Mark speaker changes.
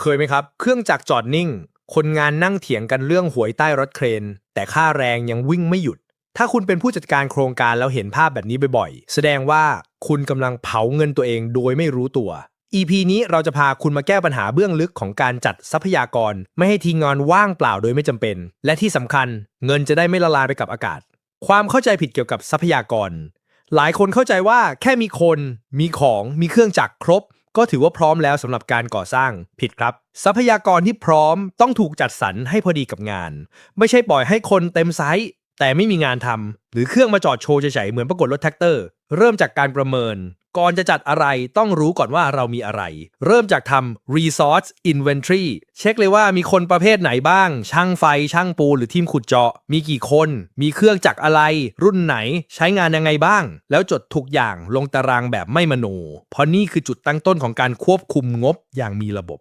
Speaker 1: เคยไหมครับ เครื่องจักรจอดนิ่ง คนงานนั่งเถียงกันเรื่องหวยใต้รถเครน แต่ค่าแรงยังวิ่งไม่หยุด ถ้าคุณเป็นผู้จัดการโครงการแล้วเห็นภาพแบบนี้บ่อยๆ แสดงว่าคุณกำลังเผาเงินตัวเองโดยไม่รู้ตัว EP นี้เราจะพาคุณมาแก้ปัญหาเบื้องลึกของการจัดทรัพยากร ไม่ให้ทิ้งงานว่างเปล่าโดยไม่จำเป็น และที่สำคัญ เงินจะได้ไม่ละลายไปกับอากาศ ความเข้าใจผิดเกี่ยวกับทรัพยากร หลายคนเข้าใจว่าแค่มีคน มีของ มีเครื่องจักรครบ ก็ถือว่าพร้อมแล้วสำหรับการก่อสร้างผิดครับ ทรัพยากรที่พร้อมต้องถูกจัดสรรให้พอดีกับงาน ไม่ใช่ปล่อยให้คนเต็มไซส์แต่ไม่มีงานทำหรือเครื่องมาจอดโชว์เฉยๆเหมือนปรากฏรถแท็กเตอร์ เริ่มจากการประเมิน ก่อนจะจัดอะไรต้องรู้ก่อนว่าเรามีอะไร เริ่มจากทำ resource inventory เช็คเลยว่ามีคนประเภทไหนบ้าง ช่างไฟ ช่างปูนหรือทีมขุดเจาะ มีกี่คน มีเครื่องจักรอะไร รุ่นไหน ใช้งานยังไงบ้าง แล้วจดทุกอย่างลงตารางแบบไม่มโน เพราะนี่คือจุดตั้งต้นของการควบคุมงบอย่างมีระบบ